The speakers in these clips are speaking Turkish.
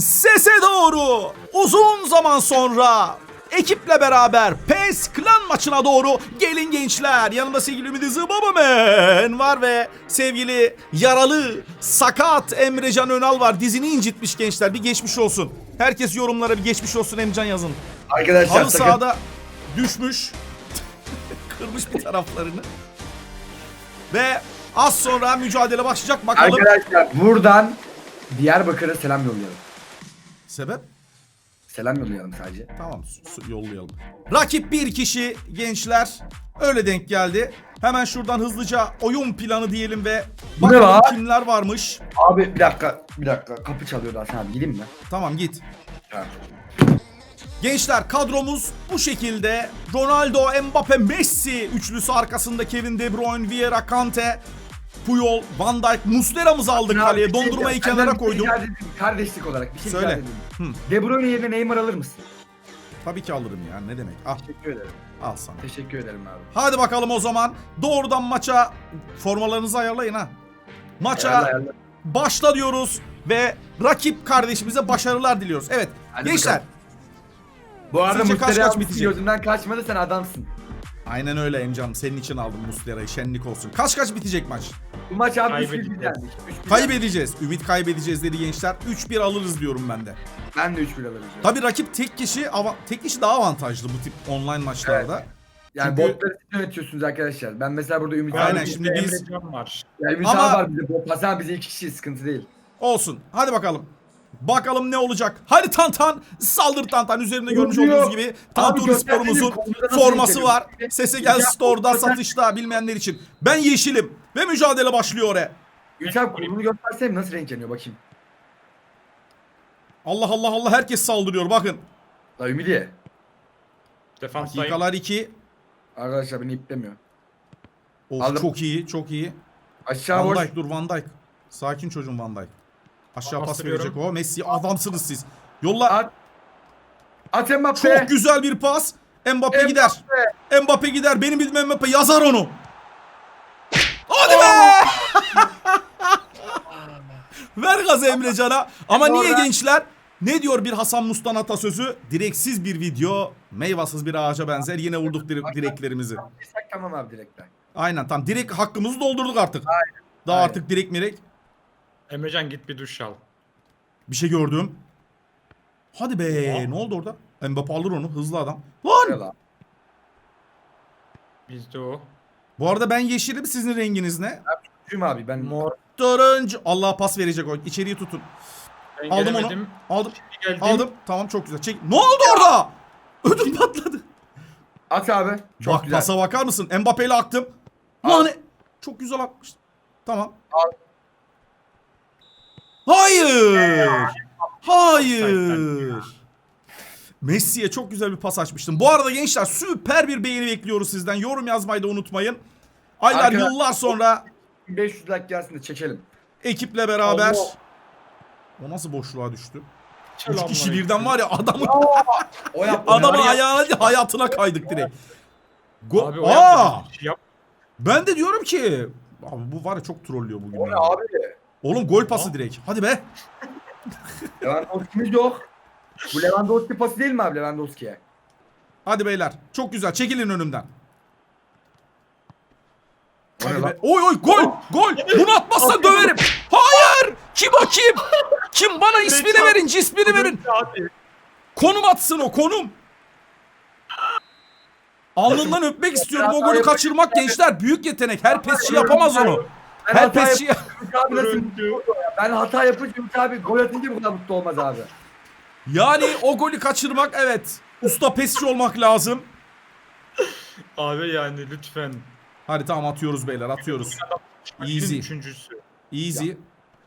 sese doğru uzun zaman sonra ekiple beraber PES klan maçına doğru gelin gençler. Yanımda sevgili Ümit Zıbabamen var ve sevgili yaralı sakat Emrecan Önal var. Dizini incitmiş gençler bir geçmiş olsun. Herkes yorumlara bir geçmiş olsun Emrecan yazın. Arkadaşlar Halı sakın sahada düşmüş. Kırmış bir taraflarını. Ve az sonra mücadele başlayacak bakalım. Arkadaşlar buradan Diyarbakır'a selam yollayalım. Sebep? Selam yollayalım sadece. Tamam yollayalım. Rakip bir kişi gençler. Öyle denk geldi. Hemen şuradan hızlıca oyun planı diyelim ve bakalım lan? kimler varmış. Abi bir dakika bir dakika kapı çalıyordu Hasan abi gideyim mi? Tamam git. Gençler kadromuz bu şekilde. Ronaldo, Mbappe, Messi üçlüsü arkasında Kevin De Bruyne, Vieira, Kante, Puyol, Van Dijk, Muslera'mızı aldık Abi, kaleye. bir şey Dondurmayı diyeceğim. kenara Senden bir şey koydum. rica edeyim, Kardeşlik olarak bir şey Söyle. rica edeyim. Hı. De Bruyne yerine Neymar alır mısın? Tabii ki alırım ya ne demek. Al, Teşekkür ederim. al sana. Teşekkür ederim abi. Hadi bakalım o zaman. Doğrudan maça formalarınızı ayarlayın ha. Maça ayarla. başla diyoruz ve rakip kardeşimize başarılar diliyoruz. Evet Hadi gençler. bakalım. Bu arada Sizce kaç kaç almışsın, bitecek? Gözümden kaçmadı sen adamsın. Aynen öyle Emcan. Senin için aldım Muslera'yı. Şenlik olsun. Kaç kaç bitecek maç? Bu maç abi 3-1 Kaybedeceğiz. 3-1 Kaybedeceğiz. Ümit kaybedeceğiz dedi gençler. 3-1 alırız diyorum ben de. Ben de 3-1 alırım. Tabii rakip tek kişi ava- tek kişi daha avantajlı bu tip online maçlarda. Yani Çünkü- botları siz yönetiyorsunuz arkadaşlar. Ben mesela burada Ümit Aynen, abi, şimdi biz- Emrecan var. ya Ümit Ama- abi var bize bot. Hasan bize iki kişi sıkıntı değil. Olsun. Hadi bakalım. Bakalım ne olacak. Hadi Tantan. Saldır Tantan. Üzerinde görmüş Vuruyor. olduğunuz gibi gösterdiğim sporumuzun forması var. Sese gel store'da satışta bilmeyenler için. Ben yeşilim ve mücadele başlıyor oraya. Abi kolunu göstersem nasıl renk yanıyor bakayım. Allah Allah Allah herkes saldırıyor bakın. La Ümidiye. Defanstayım. Dakikalar 2. Arkadaşlar beni iplemiyor. Of Aldım. çok iyi çok iyi. Aşağı Van boş. Dijk dur Van Dijk. Sakin çocuğum Van Dijk. Aşağı pas Bastırıyorum. verecek o. Messi adamsınız siz. Yolla. At. At Mbappe. Çok güzel bir pas. Mbappe, Mbappe. gider. Mbappe gider. Benim bilmem Mbappe yazar onu. Hadi be! Ver gazı Emrecan'a. Ama niye gençler? Ne diyor bir Hasan Mustan atasözü? Direksiz bir video, meyvasız bir ağaca benzer. Yine vurduk dire- direklerimizi. Tamam abi direkten. Aynen tam direkt hakkımızı doldurduk artık. Daha Aynen. artık direkt mirek. Emrecan git bir duş al. Bir şey gördüm. Hadi be. Ya. Ne oldu orada? Mbappe alır onu. Hızlı adam. Lan! Yala. Bizde o. Bu arada ben yeşilim. Sizin renginiz ne? Üzüm abi ben. Mor. Turuncu. Allah pas verecek o. İçeriği tutun. Ben Aldım onu. gelemedim. Aldım. Geldim. Aldım. Tamam çok güzel. Çek. Ne oldu orada? Ödüm patladı. At abi. Çok Bak güzel. pasa bakar mısın? Mbappe ile aktım. Al. Lan çok güzel atmış. Tamam. Al. Hayır. Hayır. Messi'ye çok güzel bir pas açmıştım. Bu arada gençler süper bir beğeni bekliyoruz sizden. Yorum yazmayı da unutmayın. Aylar Arkadaşlar- yıllar sonra 500 like gelsin de çekelim. ekiple beraber. Allah. O nasıl boşluğa düştü? Üç Selamünaleyküm. kişi birden var ya adamın O yaptı. adamın ayağına hayatına kaydık direkt. Go- Abi o Aa! şey. Ben de diyorum ki abi bu var ya çok trollüyor bugün. O ne abi? Oğlum gol pası direkt. Hadi be. Lewandowski'miz yok. Bu Lewandowski pası değil mi abi Lewandowski'ye? Hadi beyler. Çok güzel. Çekilin önümden. O ne Hadi lan? be. Oy oy gol. Gol. Bunu atmazsa döverim. Hayır. Kim o kim? Kim bana ismini verin, cismini verin. Hadi. Konum atsın o konum. Alnından öpmek istiyorum. O golü kaçırmak gençler büyük yetenek. Her pesçi yapamaz onu. Ben Her hata pesçi yapınca Ümit abi nasıl Görüntü. mutlu oluyor ya? Ben hata yapınca Ümit abi gol atınca bu kadar mutlu olmaz abi. Yani o golü kaçırmak evet. Usta pesçi olmak lazım. Abi yani lütfen. Hadi tamam atıyoruz beyler atıyoruz. Easy. Üçüncüsü. Easy.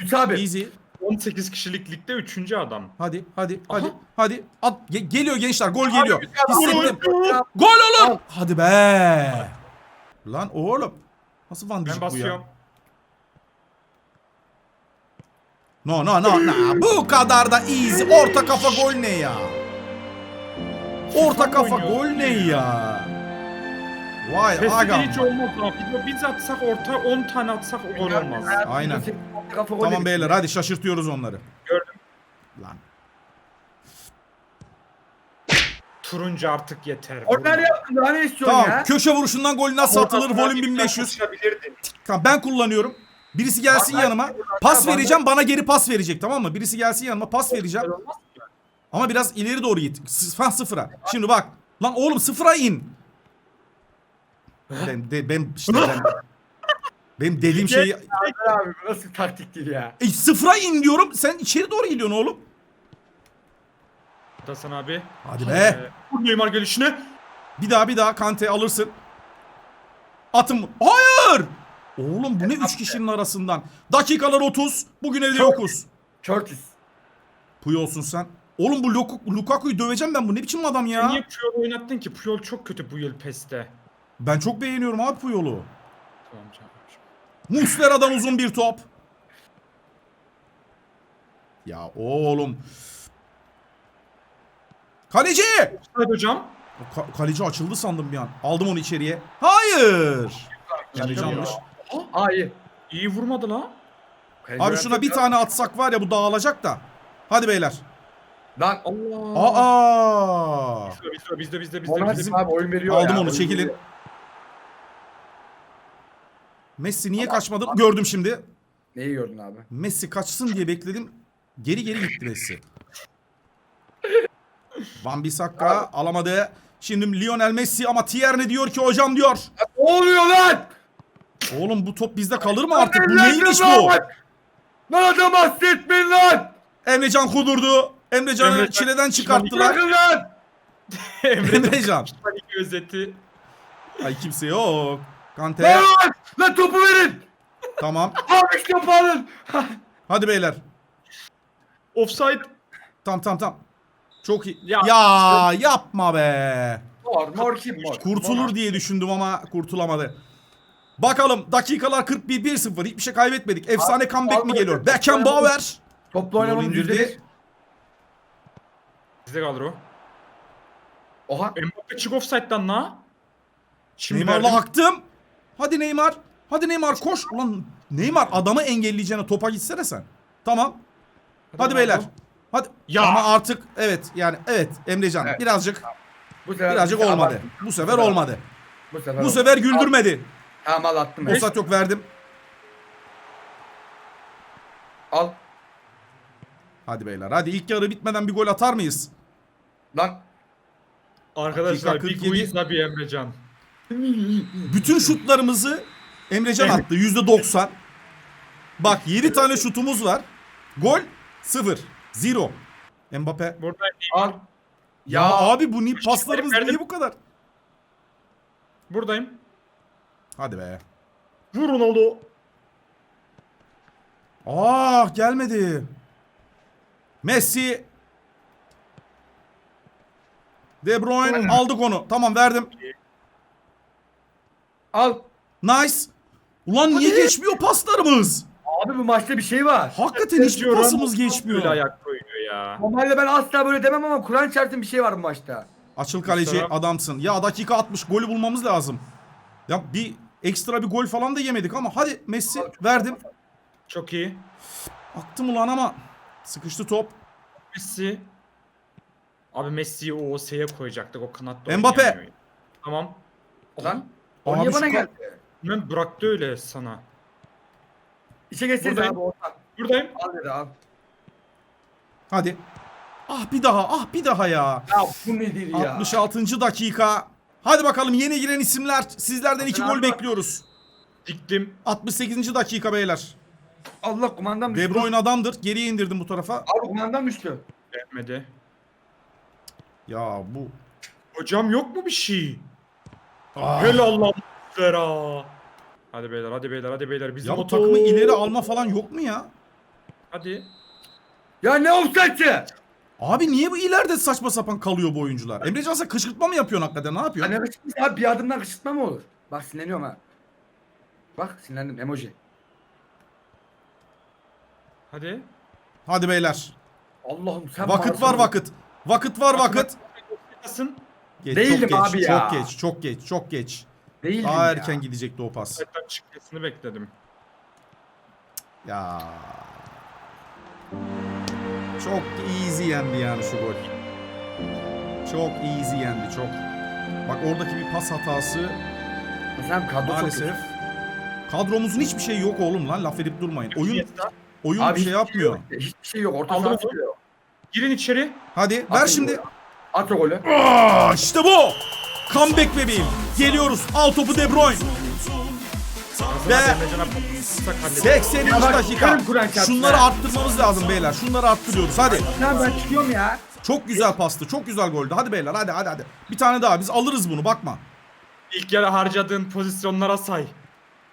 Ümit abi. Easy. 18 kişilik ligde üçüncü adam. Hadi hadi hadi hadi. At Ge- geliyor gençler gol geliyor. Abi, Hissettim. Gol. Olur. Hadi be. Lan oğlum. Nasıl Van Ben Dijk bu ya? basıyorum. No no no no. Bu kadar da easy. Orta kafa gol ne ya? Orta kafa gol ne ya? Vay Peside agam. hiç olmaz abi. Biz atsak orta 10 tane atsak gol olmaz. Aynen. Tamam beyler hadi şaşırtıyoruz onları. Gördüm. Lan. Turuncu artık yeter. Ne yaptın? Daha ne istiyorsun Tamam. ya? Köşe vuruşundan gol nasıl atılır? Volüm bir 1500. kaçabilirdin. Tamam ben kullanıyorum. Birisi gelsin Bak, yanıma. Pas vereceğim bana geri pas verecek tamam mı? Birisi gelsin yanıma pas vereceğim. Ama biraz ileri doğru git. Sıfır sıfıra. Şimdi bak. Lan oğlum sıfıra in. Ben, de, ben işte ben, benim dediğim şeyi abi bu nasıl taktik değil ya? e, sıfıra in diyorum. Sen içeri doğru gidiyorsun oğlum. Hasan abi. Hadi be. Ee, bu Neymar gelişine. Bir daha bir daha Kante alırsın. Atın. Hayır. Oğlum bu ne üç kişinin arasından. Dakikalar 30. Bugün evde yokuz. Curtis. Puyolsun sen. Oğlum bu Lukaku- Lukaku'yu döveceğim ben. Bu ne biçim adam ya? Niye Puyol oynattın ki? Puyol çok kötü bu yıl PES'te. Ben çok beğeniyorum abi Puyol'u. Tamam canım. Muslera'dan uzun bir top. Ya oğlum. Kaleci! Hadi hocam. Ka- kaleci açıldı sandım bir an. Aldım onu içeriye. Hayır. Emrecan'mış. Aa iyi. İyi vurmadı la. Abi şuna bir tane atsak var ya bu dağılacak da. Hadi beyler. Lan Allah. Aa! Bizde bizde bizde bizde bizde. Abi oyun veriyor Aldım ya. onu çekilin. Messi niye kaçmadı? Gördüm şimdi. Neyi gördün abi? Messi kaçsın diye bekledim. Geri geri gitti Messi. Van Bissaka alamadı. Şimdi Lionel Messi ama Tierney diyor ki hocam diyor. Ne oluyor lan? Oğlum bu top bizde kalır mı artık? Bu neymiş bu? Lan adam bahsetmeyin lan! Emrecan kudurdu. Emrecan'ı Emrecan- çileden çıkarttılar. Bırakın lan! Emrecan. Özeti. Ay kimse yok. Kante. Lan! Lan topu verin! Tamam. Abi topu alın! Hadi beyler. Offside. Tam tam tam. Çok iyi. Ya, Ya- yapma be. Mor, mor kim mor? Kurtulur Mor. diye düşündüm ama kurtulamadı. Bakalım dakikalar 41 1-0. Hiçbir şey kaybetmedik. Efsane Abi, comeback mi geliyor? abi. Beckenbauer. Toplu yüzde bir. Bizde kalır o. Oha. Mbappe çık offside'dan la. Şimdi Neymar'la aktım. Hadi Neymar. Hadi Neymar koş. Ulan Neymar adamı engelleyeceğine topa gitsene sen. Tamam. Hadi, beyler. bakalım. Hadi. Ya. Ama artık evet yani evet Emrecan Evet. birazcık Bu sefer birazcık bu sefer olmadı. abarttım. Bu sefer olmadı. Bu sefer, Bu sefer güldürmedi. Tamam al attım. ben. Offside yok verdim. Al. Hadi beyler hadi ilk yarı bitmeden bir gol atar mıyız? Lan. Arkadaşlar Dakika bir 47. Guiza bir Emrecan. Bütün şutlarımızı Emrecan attı yüzde 90. Bak 7 tane şutumuz var. Gol 0. 0. Mbappe. Burada Al. Ya, Ya, abi bu niye paslarımız verdim. niye bu kadar? buradayım. Hadi be. Vur Ronaldo. Aa gelmedi. Messi. De Bruyne aldık onu. Tamam verdim. al. Nice. Ulan niye geçmiyor paslarımız? Abi bu maçta bir şey var. Hakikaten hiçbir Sergio pasımız geçmiyor. Böyle ayak koyuyor ya. Normalde ben asla böyle demem ama Kur'an çarptığım bir şey var bu maçta. Açıl kaleci adamsın. Ya dakika 60 golü bulmamız lazım. Ya bir ekstra bir gol falan da yemedik ama hadi Messi verdim. Çok iyi. Aktım ulan ama sıkıştı top. Messi. Abi Messi'yi o OS'ye koyacaktık o kanatta Mbappe. oynayamıyor. Tamam. Lan. O Abi niye şu bana ka- geldi? Ben bıraktı öyle sana. İçe geçseniz Buradayım. abi orta. Buradayım. Al dedi al. Hadi. Ah bir daha ah bir daha ya. Ya bu nedir ya? 66. dakika. Hadi bakalım yeni giren isimler. Sizlerden iki gol abi. bekliyoruz. Diktim. 68. dakika beyler. Allah kumandam düştü. De Bruyne adamdır. Geriye indirdim bu tarafa. Abi kumandam düştü. Vermedi. Ya bu. Hocam yok mu bir şey? Ah. Helal lan Vera. Hadi beyler hadi beyler hadi beyler. Bizim Ya bu takımı ileri alma falan yok mu ya? Hadi. Ya ne offside'ı? Abi niye bu ileride saçma sapan kalıyor bu oyuncular? Emrecan sen kışkırtma mı yapıyorsun hakikaten? Ne yapıyorsun? Hani kışkırtma abi bir adımdan kışkırtma mı olur? Bak sinirleniyorum ha. Bak sinirlendim emoji. Hadi. Hadi beyler. Allah'ım sen Vakit var vakit. Vakit var vakit. Yapasın. Geç, Değildim çok geç, abi ya. Çok geç, çok geç, çok geç. Değildim Daha ya. erken gidecekti o pas. Çıkmasını bekledim. Ya. Çok easy yendi yani şu gol. Çok easy yendi çok. Bak oradaki bir pas hatası Sen kadro maalesef. Kadromuzun hiçbir şeyi yok oğlum lan laf edip durmayın. Oyun Iniesta. oyun Abi bir şey hiçbir yapmıyor. yok. Hiçbir şey yok. Orta Aldım saha onu. Girin içeri. Hadi ver Atın şimdi. golü. At o golü. Aa, işte bu. Comeback bebeğim. Geliyoruz. Al topu De Bruyne. Ve- Ve Emrecan'a patlatırsak hallederiz. 80. Ya bak, dakika. Şunları arttırmamız lazım beyler. Şunları arttırıyoruz. Hadi. Lan ben çıkıyorum ya. Çok güzel pastı. Çok güzel goldü. Hadi beyler hadi hadi hadi. Bir tane daha. Biz alırız bunu bakma. İlk yarı harcadığın pozisyonlara say.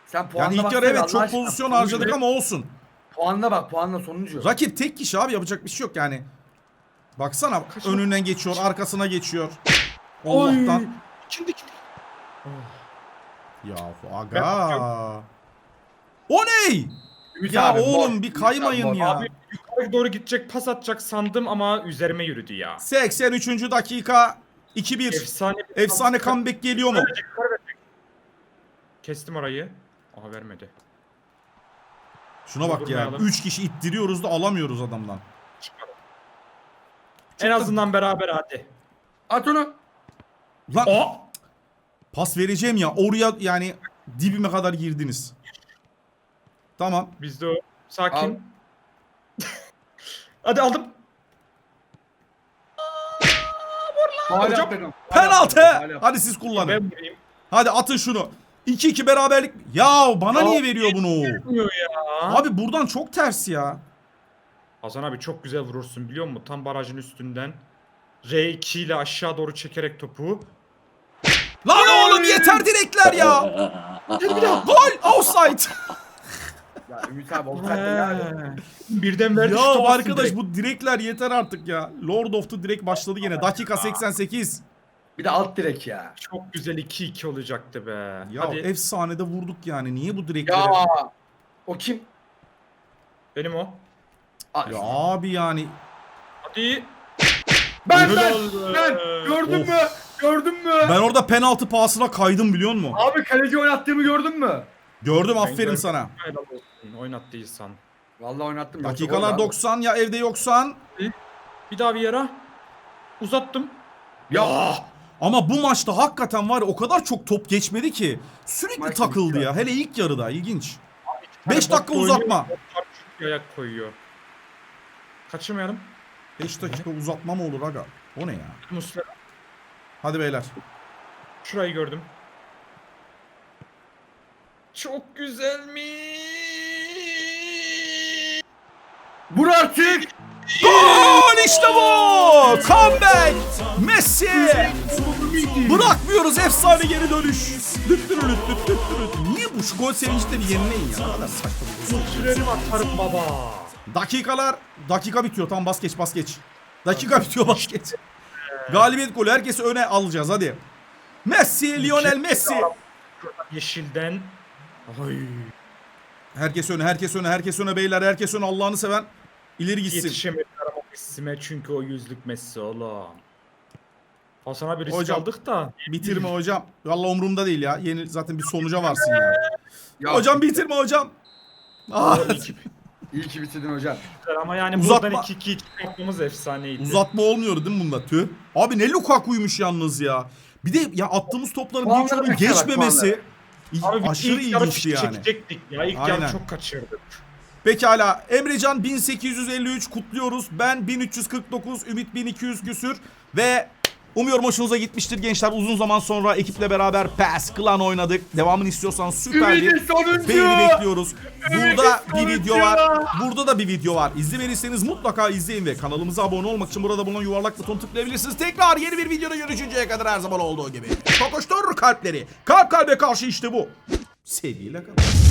Sen puanla Yani ilk baksana yarı evet Allah çok aşkına. pozisyon Puanla- harcadık ama olsun. Puanla bak puanla sonuncu. Rakip tek kişi abi yapacak bir şey yok yani. Baksana önünden geçiyor, arkasına geçiyor. Oy. Allah'tan. Kimdi kim? Ya aga. O ne? Ümit Ya abi, oğlum mor. bir kaymayın mor. ya. Abi yukarı doğru gidecek pas atacak sandım ama üzerime yürüdü ya. 83. dakika 2-1. Efsane bir Efsane comeback geliyor mu? Kestim orayı. Aha vermedi. Şuna bak ya. Durdurmayalım. 3 kişi ittiriyoruz da alamıyoruz adamdan. Çıkalım. En azından beraber hadi. At onu. Lan O. pas vereceğim ya. Oraya yani dibime kadar girdiniz. Tamam. Biz de o. Sakin. hadi aldım. Hala Hocam, penaltı. Penaltı. Hala- Hadi siz kullanın. Ben vurayım. Hadi atın şunu. 2-2 beraberlik. Ya bana Ya, niye veriyor bunu? Ya. Abi buradan çok ters ya. Hasan abi çok güzel vurursun biliyor musun? Tam barajın üstünden. R2 ile aşağı doğru çekerek topu. Lan oğlum yeter direkler ya. Gol offside. Ya Ümit abi offside. Birden verdi ya şu arkadaş direkt. bu direkler yeter artık ya. Lord of the direkt başladı yine. Dakika 88. Bir de alt direk ya. Çok güzel 2-2 olacaktı be. Ya Hadi efsanede vurduk yani. Niye bu direklere? Ya. Ya, O kim? benim o. Aa, abi yani. Hadi. Ben ben ben gördün Of. mü? Gördün mü? Ben orada penaltı pahasına kaydım biliyor musun? Abi kaleci oynattığımı gördün mü? Gördüm aferin gördüm. sana. Helal olsun. Oynattıysan. Vallahi oynattım. Dakikalar abi. 90 ya evde yoksan. Bir daha bir yere. Uzattım. Ya. Ama bu maçta hakikaten var ya o kadar çok top geçmedi ki. Sürekli Maç takıldı ya. Hele ilk yarıda ilginç. Hani Beş dakika bot oynuyor, uzatma. ayak koyuyor. Kaçırmayalım. 5 dakika uzatma mı olur aga? O ne ya? Muslera. Hadi beyler. Şurayı gördüm. Çok güzel mi? Vur artık. Gol işte bu! Comeback! Messi! Bırakmıyoruz efsane geri dönüş. Niye bu şu gol bir yenileyin ya? Ne kadar saçma bir gol. Sürerim atarım baba. Dakikalar, dakika bitiyor. Tamam bas geç bas geç. Dakika bitiyor bas geç. Galibiyet golü herkesi öne alacağız hadi. Messi, Lionel Messi. Yeşilden. Ay. Herkes öne, herkes öne, herkes öne beyler, herkes öne Allah'ını seven. ileri gitsin. Yetişemediler ama Messi'me çünkü o yüzlük Messi oğlum. Hasan abi risk Hocam. aldık da. Bitirme hocam. Vallahi umurumda değil ya. Yeni zaten bir sonuca varsın yani. Ya, Hocam bitirme hocam. Ah, İyi ki bitirdin hocam. ama yani Uzatma. buradan 2-2 çıkartmamız efsaneydi. uzatma olmuyor değil mi bunda? Tüh. Abi ne Lukaku'ymuş yalnız ya. Bir de ya attığımız topların Puanlara birçoğunun geçmemesi Abi biz aşırı ilk yarı ilginçti yani. çekecektik ya. İlk Aynen. yarı çok kaçırdık. Pekala Emrecan 1853 kutluyoruz. Ben 1349, Ümit 1200 küsür ve umuyorum hoşunuza gitmiştir gençler. Uzun zaman sonra ekiple beraber PES Clan oynadık. Devamını istiyorsanız süper bir beğeni bekliyoruz. Burada bir video var. Burada da bir video var. İzlemediyseniz mutlaka izleyin ve kanalımıza abone olmak için burada bulunan yuvarlak buton tıklayabilirsiniz. Tekrar yeni bir videoda görüşünceye kadar her zaman olduğu gibi. Kokuştur kalpleri. Kalp kalbe karşı işte bu. Sevgiyle kalın.